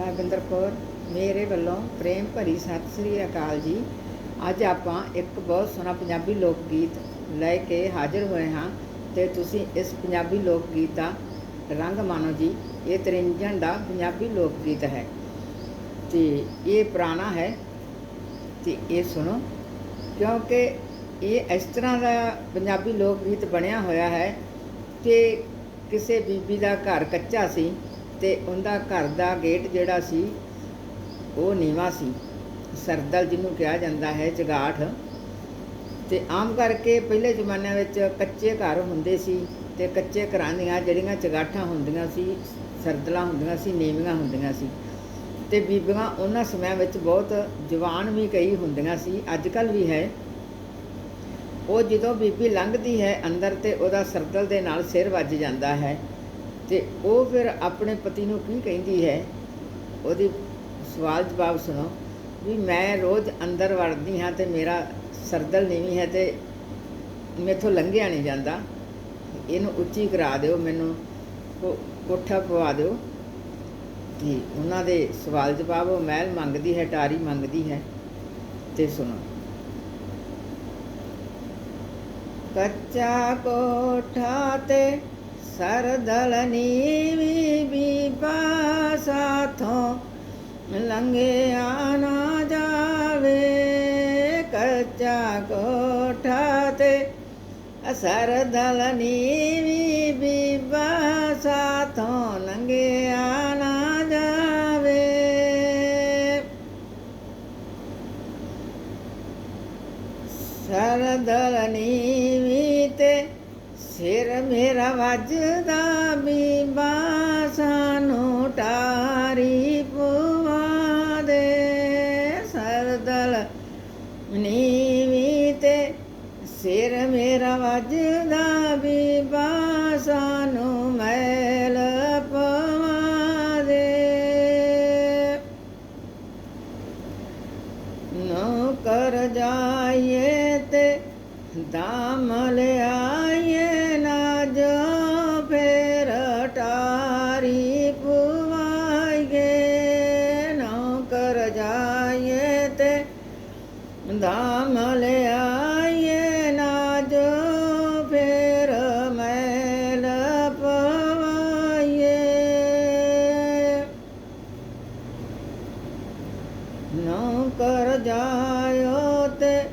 ਮੈਂ ਕੌਰ, ਮੇਰੇ ਵੱਲੋਂ ਪ੍ਰੇਮ ਭਰੀ ਸਤਿ ਸ੍ਰੀ ਅਕਾਲ ਜੀ। ਅੱਜ ਆਪਾਂ ਇੱਕ ਬਹੁਤ ਸੋਹਣਾ ਪੰਜਾਬੀ ਲੋਕ ਗੀਤ ਲੈ ਕੇ ਹਾਜ਼ਰ ਹੋਏ ਹਾਂ ਤੇ ਤੁਸੀਂ ਇਸ ਪੰਜਾਬੀ ਲੋਕ ਗੀਤ ਦਾ ਰੰਗ ਮਾਣੋ ਜੀ। ਇਹ ਤਰਿੰਜਣ ਦਾ ਪੰਜਾਬੀ ਲੋਕ ਗੀਤ ਹੈ ਤੇ ਇਹ ਪੁਰਾਣਾ ਹੈ ਤੇ ਇਹ ਸੁਣੋ, ਕਿਉਂਕਿ ਇਹ ਇਸ ਤਰ੍ਹਾਂ ਦਾ ਪੰਜਾਬੀ ਲੋਕ ਗੀਤ ਬਣਿਆ ਹੋਇਆ ਹੈ ਕਿ ਕਿਸੇ ਬੀਬੀ ਦਾ ਘਰ ਕੱਚਾ ਸੀ ਤੇ ਉਹਦਾ ਘਰ ਦਾ ਗੇਟ ਜਿਹੜਾ ਸੀ, ਉਹ ਨੀਵਾ ਸੀ। ਸਰਦਲ ਜਿਹਨੂੰ ਕਿਹਾ ਜਾਂਦਾ ਹੈ, ਜਗਾਠ। ਤੇ ਆਮ ਕਰਕੇ ਪਹਿਲੇ ਜ਼ਮਾਨਿਆਂ ਵਿੱਚ ਕੱਚੇ ਘਰ ਹੁੰਦੇ ਸੀ ਤੇ ਕੱਚੇ ਘਰਾਂ ਦੀਆਂ ਜਿਹੜੀਆਂ ਚਗਾਠਾਂ ਹੁੰਦੀਆਂ ਸੀ, ਸਰਦਲਾਂ ਹੁੰਦੀਆਂ ਸੀ, ਨੀਵੀਆਂ ਹੁੰਦੀਆਂ ਸੀ। ਤੇ ਬੀਬੀਆਂ ਉਹਨਾਂ ਸਮਿਆਂ ਵਿੱਚ ਬਹੁਤ ਜਵਾਨ ਵੀ ਕਈ ਹੁੰਦੀਆਂ ਸੀ ਅੱਜ ਕੱਲ ਵੀ ਹੈ। ਉਹ ਜਦੋਂ ਬੀਬੀ ਲੰਘਦੀ ਹੈ ਅੰਦਰ ਤੇ ਉਹਦਾ ਸਰਦਲ ਦੇ ਨਾਲ ਸਿਰ ਵੱਜ ਜਾਂਦਾ ਹੈ। ਤੇ ਉਹ ਫਿਰ ਆਪਣੇ ਪਤੀ ਨੂੰ ਕੀ ਕਹਿੰਦੀ ਹੈ, ਉਹਦੀ ਸਵਾਲ ਜਵਾਬ ਸੁਣੋ, ਵੀ ਮੈਂ ਰੋਜ਼ ਅੰਦਰ ਵੜਦੀ ਹਾਂ ਤੇ ਮੇਰਾ ਸਰਦਲ ਨੀਵੀਂ ਹੈ ਤੇ ਮੇਥੋਂ ਲੰਘਿਆ ਨਹੀਂ ਜਾਂਦਾ। ਇਹਨੂੰ ਉੱਚੀ ਕਰਾ ਦਿਓ, ਮੈਨੂੰ ਕੋ- ਕੋਠਾ ਪਵਾ ਦਿਓ। ਤੇ ਉਹਨਾਂ ਦੇ ਸਵਾਲ ਜਵਾਬ, ਉਹ ਮਹਿਲ ਮੰਗਦੀ ਹੈ, ਟਾਰੀ ਮੰਗਦੀ ਹੈ ਤੇ ਸੁਣੋ। ਕੱਚਾ ਕੋਠਾ ਤੇ ਸਰਦਲਨੀ ਨੀਵੀ ਬੀਬਾ ਸਾਥੋਂ ਲੰਘਿਆ ਨਾ ਜਾਵੇ। ਕੱਚਾ ਕੋਠਾ ਤੇ ਸਰਦਲ ਨੀਵੀ ਬੀਬਾ ਸਾਥੋਂ ਲੰਘਿਆ ਆ ਸਿਰ ਮੇਰਾ ਵੱਜਦਾ ਬੀਬਾ ਸਾਨੂੰ ਟਾਰੀ ਪਵਾ ਦੇ ਸਰਦਲ ਨੀਵੀ ਤੇ ਸਿਰ ਮੇਰਾ ਵੱਜਦਾ ਬੀਬਾ ਸਾਨੂੰ ਮੈਲ ਪਵਾ ਦੇ। ਨੌਕਰ ਜਾਈਏ ਤੇ ਦਾਮ ਲਿਆਈਏ ਦਾਮ ਲਿਆਈਏ ਨਾ ਜੋ ਫੇਰ ਮੈਲ ਪਵਾਈਏ। ਨੌਕਰ ਜਾਇਓ ਤੇ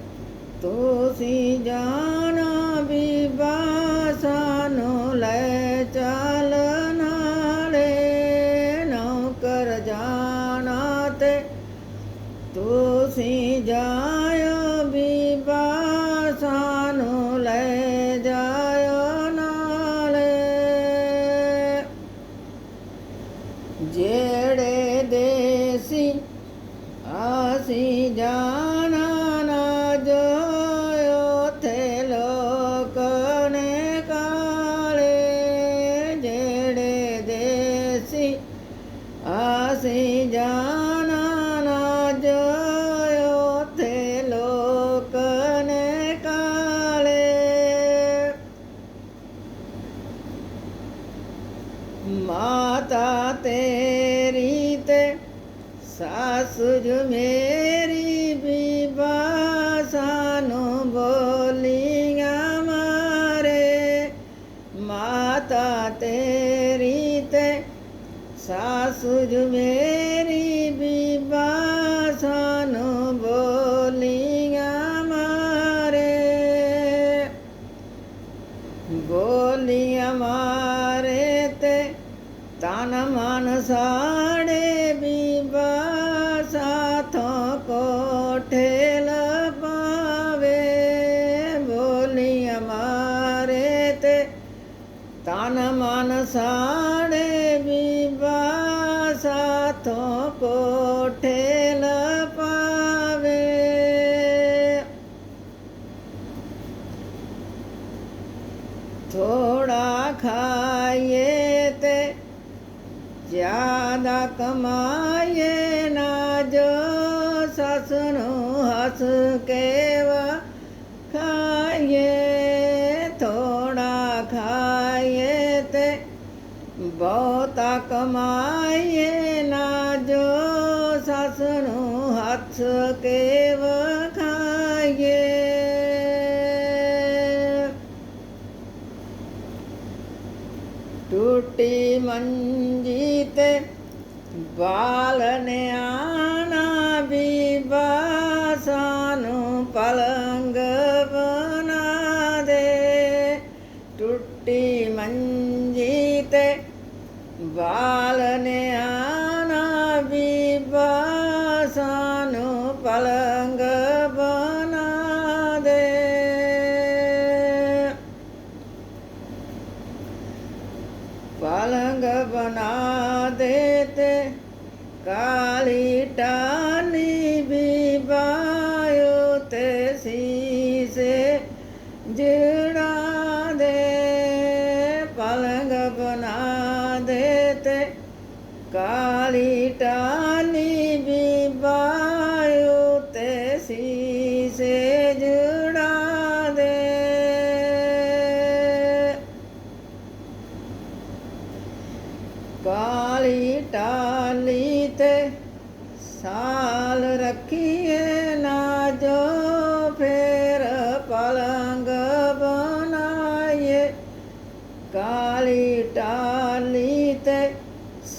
ਤੁਸੀਂ ਜਾਣਾ ਬੀਬਾ ਸਾਨੂੰ ਲੈ ਚੱਲ ਨਾਲੇ। ਨੌਕਰ ਜਾਣਾ ਤੇ ਤੁਸੀਂ ਜਾਇਓ ਸੱਸ ਮੇਰੀ ਬੀਬਾ ਸਾਨੂੰ ਬੋਲੀਆਂ ਮਾਰੇ। ਬੋਲੀਆਂ ਮਾਰੇ ਤੇ ਤਨ ਮਨ ਸਾੜੇ ਬੀਬਾ ਸਾਥੋਂ ਕੋਠੇ ਲਪਾਵੇ। ਬੋਲੀਆਂ ਮਾਰੇ ਤੇ ਤਨ ਮਨ ਸਾੜੇ ਜ਼ਿਆਦਾ ਕਮਾਏ ਨਾ ਜੋ ਸੱਸ ਨੂੰ ਹੱਸ ਕੇ ਵਾ ਖਾਏ ਥੋੜਾ ਖਾਏ ਤੇ ਬਹੁਤਾ ਕਮਾਏ ਨਾ ਜੋ ਸੱਸ ਨੂੰ ਹੱਸ ਕੇ ਵਾ टुटि मञ्जिते बालने आना बासान पलङ्गुटि मञ्जिते बालने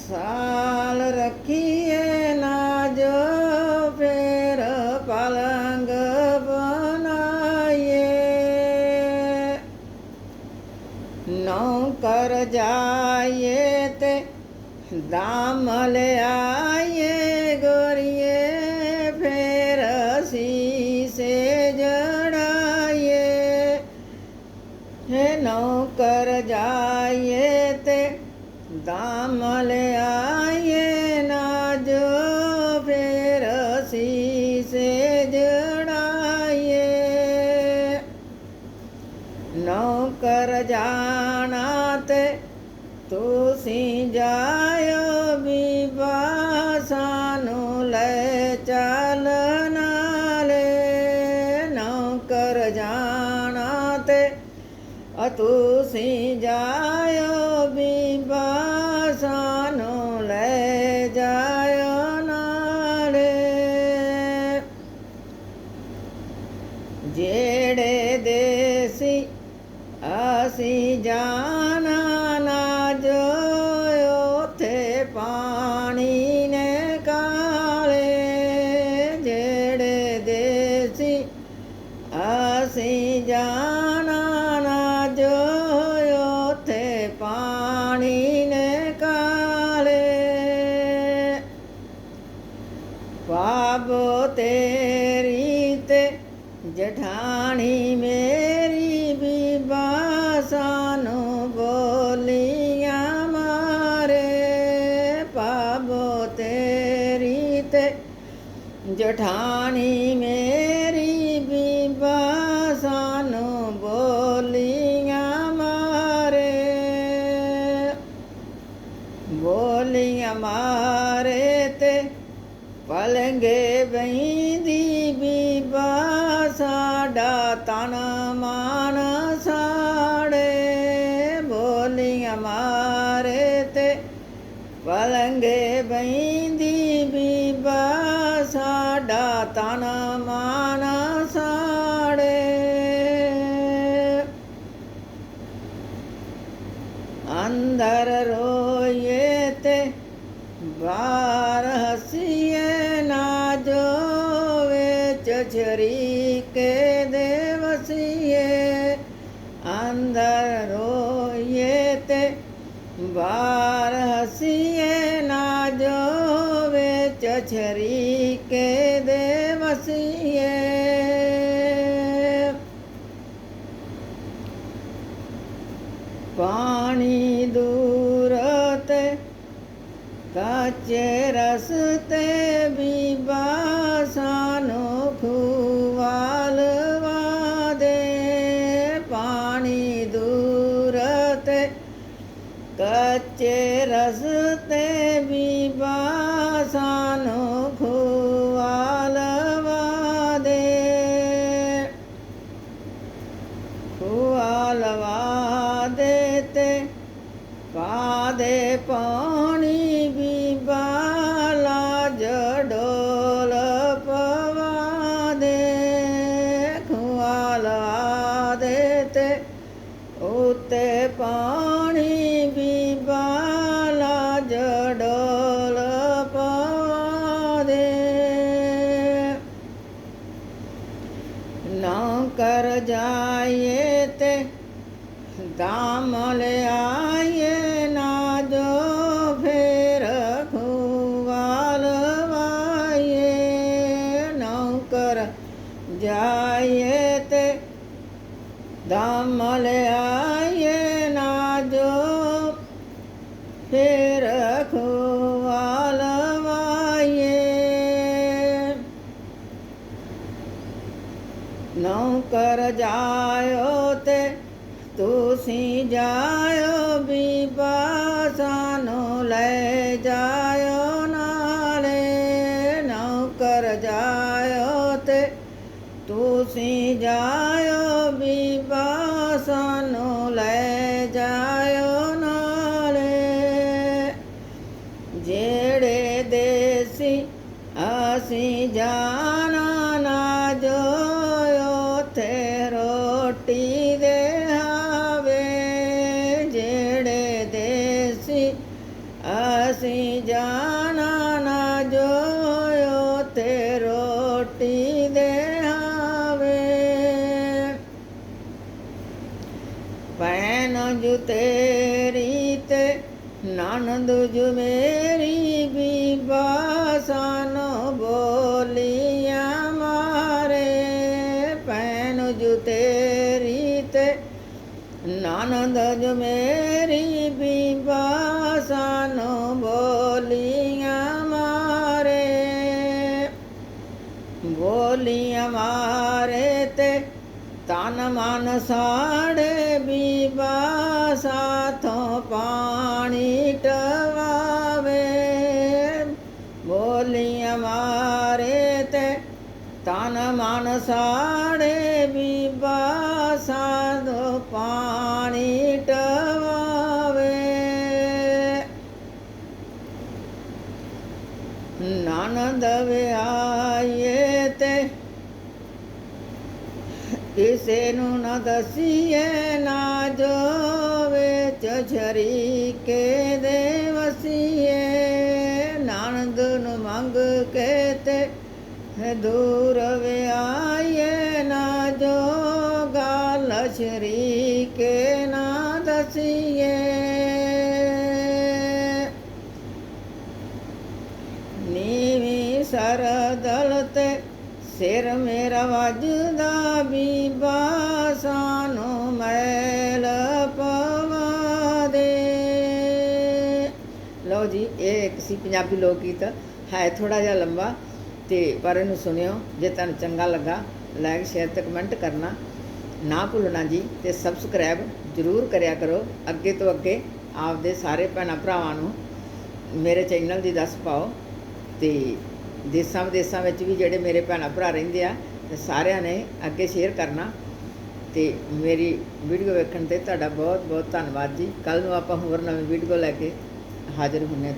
ਸਾਲ ਰੱਖੀਏ ਨਾ ਜੋ ਫੇਰ ਪਲੰਗ ਬਣਾਈਏ ਨੌਕਰ ਜਾਏ ਤੇ ਦਾਮ ਲਿਆਏ ਗੋਰੀਏ ਫੇਰ ਸੀਸੇ ਜੜਾਏ ਹੈ ਨੌਕਰ ਜਾਏ ਤੇ ਦਾਮ ਲਿਆਏ ਨਾ ਜੋ ਫੇਰ ਸੀਸੇ ਜੜਾਏ ਨੌਕਰ ਜਾਣਾ ਤੇ ਤੁਸੀਂ ਜਾਇਓ ਬੀਬਾ ਸਾਨੂੰ ਲੈ ਚੱਲ ਨਾਲੇ। ਨੌਕਰ ਜਾਣਾ ਪਾਣੀ ਜਠਾਣੀ ਮੇਰੀ ਬੀਬਾ ਸਾਨੂੰ ਬੋਲੀਆਂ ਮਾਰੇ। ਬੋਲੀਆਂ ਮਾਰੇ ਤੇ ਪਲੰਗੇ ਬੈਂਦੀ ਬੀਬਾ ਸਾਡਾ ਤਨ ਮਾਨ ਨਾ ਜੋ ਵਿੱਚ ਛਰੀਕੇ ਦੇ ਵਸੀਏ ਅੰਦਰ ਰੋਏ ਤੇ ਬਾਹਰ ਹਸੀਏ ਨਾ ਜੋ ਵਿੱਚ ਛਰੀਕੇ ਦੇ ਵਸੀਏ ਪਾਣੀ ਲਵਾ ਦੇ ਤੇ ਪਾ ਦੇ ਪਾਣੀ ਵੀ ਬਾਲਾ ਜਡੋਲ ਪਵਾ ਦੇ। ਖੁਆਲਾ ਦੇ ਤੇ, ਉਤੇ ਪਾਣੀ ਵੀ ਬਾਲਾ ਜਡੋਲ ਪਵਾ ਦੇ। ਨਾ ਕਰ ਜਾਏ ਤੇ ਜੋ ਫੇਰ ਖੁਵਾਲ ਵਾਈਏ ਨੌਕਰ ਜਾਈਏ ਤੇ ਦਾਮ ਲਿਆਈਏ ਨਾ ਜੋ ਫੇਰ ਖੁਵਾਲ ਵਾਈਏ ਨੌਕਰ ਜਾਇਓ ਤੇ ਤੁਸੀਂ ਜਾਇਓ ਬੀਬਾ, ਸਾਨੂੰ ਲੈ ਜਾਇਓ ਨਾਲੇ, ਨੌਕਰ ਜਾਇਓ ਤੇ ਤੁਸੀਂ ਜਾਇਓ ਬੀਬਾ, ਸਾਨੂੰ ਲੈ ਜਾਇਓ ਨਾਲੇ। ਜਿਹੜੇ ਦੇਸੀ ਅਸੀਂ ਜਾਣਾ ਪੈਨ ਜੁ ਤੇਰੀ ਤੇ ਨਨਦ ਜੁ ਮੇਰੀ ਬੀਬਾ ਸਾਨੋ ਬੋਲੀਆਂ ਮਾਰੇ। ਪੈਨ ਜੁ ਤੇਰੀ ਤੇ ਨਨਦ ਜੁ ਮੇਰੀ ਬੀਬਾ ਸਾਨੋ ਬੋਲੀਆਂ ਮਾਰੇ। ਬੋਲੀਆਂ ਮਾਰੇ ਤੇ ਤਨ ਮਨ ਸਾੜੇ ਬੀਬਾ ਸਾਥੋਂ ਪਾਣੀ ਟਵਾਵੇ ਬੋਲੀਆਂ ਮਾਰੇ ਤੇ ਤਨ ਮਨ ਸਾੜੇ ਬੀਬਾ ਸਾਥੋਂ ਪਾਣੀ ਟਵਾਵੇ ਨਨਦ ਵਿਆਏ ਤੇ ਕਿਸੇ ਨੂੰ ਨਾ ਦਸੀਏ, ਨਾ ਜੋ ਵਿੱਚ ਛਰੀਕੇ ਦੇ ਵਸੀਏ। ਨਾਨਦ ਨੂੰ ਮੰਗ ਕੇ ਤੇ ਦੂਰ ਵਿਆਏ ਨਾ ਜੋ ਗਾਲ ਸ਼ਰੀਕੇ ਨਾ ਦਸੀਏ। ਸਿਰ ਮੇਰਾ ਵੱਜਦਾ ਬੀਬਾ, ਸਾਨੂੰ ਮੈਲ ਪਵਾ ਦੇ। ਲਓ ਜੀ, ਇਹ ਇੱਕ ਸੀ ਪੰਜਾਬੀ ਲੋਕ ਗੀਤ, ਹੈ ਥੋੜਾ ਜਿਹਾ ਲੰਬਾ, ਤੇ ਪਰ ਇਹਨੂੰ ਸੁਣਿਓ, ਜੇ ਤੁਹਾਨੂੰ ਚੰਗਾ ਲੱਗਾ ਲਾਈਕ ਸ਼ੇਅਰ ਤੇ ਕਮੈਂਟ ਕਰਨਾ ਨਾ ਭੁੱਲਣਾ ਜੀ, ਤੇ ਸਬਸਕ੍ਰਾਈਬ ਜਰੂਰ ਕਰਿਆ ਕਰੋ। ਅੱਗੇ ਤੋਂ ਅੱਗੇ ਆਪਦੇ ਸਾਰੇ ਭੈਣਾਂ ਭਰਾਵਾਂ ਨੂੰ ਮੇਰੇ ਚੈਨਲ ਦੀ ਦੱਸ ਪਾਓ, ਤੇ ਦੇਸਾਂ ਵਿਦੇਸਾਂ ਵਿੱਚ ਵੀ ਜਿਹੜੇ ਮੇਰੇ ਭੈਣਾਂ ਭਰਾ ਰਹਿੰਦੇ ਆ, ਤੇ ਸਾਰਿਆਂ ਨੇ ਅੱਗੇ ਸ਼ੇਅਰ ਕਰਨਾ। ਤੇ ਮੇਰੀ ਵੀਡੀਓ ਵੇਖਣ ਤੇ ਤੁਹਾਡਾ ਬਹੁਤ ਬਹੁਤ ਧੰਨਵਾਦ ਜੀ। ਕੱਲ ਨੂੰ ਆਪਾਂ ਹੋਰ ਨਵੀਂ ਵੀਡੀਓ ਲੈ ਕੇ ਹਾਜ਼ਰ ਹੁੰਨੇ